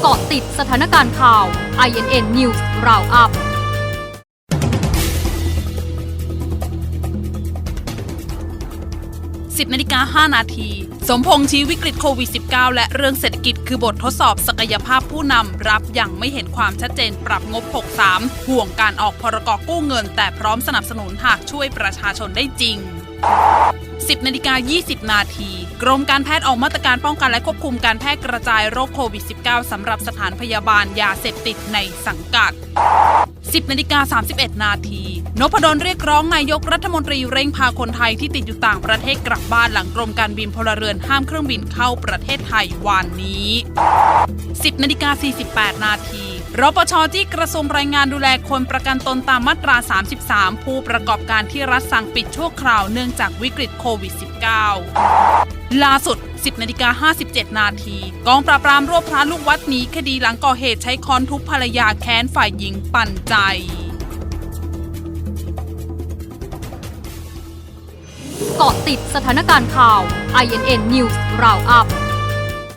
เกาะติดสถานการณ์ข่าว INN News Roundup 10นาฬิกา5นาที สมพงษ์ชี้วิกฤตโควิด -19 และเรื่องเศรษฐกิจคือบททดสอบศักยภาพผู้นำ รับอย่างไม่เห็นความชัดเจนปรับงบ 63 ห่วงการออกพรกกู้เงิน แต่พร้อมสนับสนุนหากช่วยประชาชนได้จริง 10นาฬิกา20 นาที รมการแพทย์ออกมาตรการป้องกันและควบคุมการแพร่กระจายโรคโควิด -19 สำหรับสถานพยาบาลยาเสพติดในสังกัด 10นาฬิกา31 นาทีนพดลเรียกร้องนายกรัฐมนตรีเร่งพาคนไทยที่ติดอยู่ต่างประเทศกลับบ้านหลังกรมการบินพลเรือนห้ามเครื่องบินเข้าประเทศไทยวันนี้ 10นาฬิกา48 นาที รปชที่กระทรวงแรงงานดูแลคนประกันตนตามมาตรา 33 ผู้ประกอบการที่รัฐสั่งปิดชั่วคราวเนื่องจากวิกฤตโควิด -19 ล่าสุด 10นาฬิกา57 นาที กองปราบปรามรวบพระลูกวัดหนีคดีหลังก่อเหตุใช้ค้อนทุบภรรยาแค้นฝ่ายหญิงปั่นใจเกาะติดสถานการณ์ข่าว INN News Roundup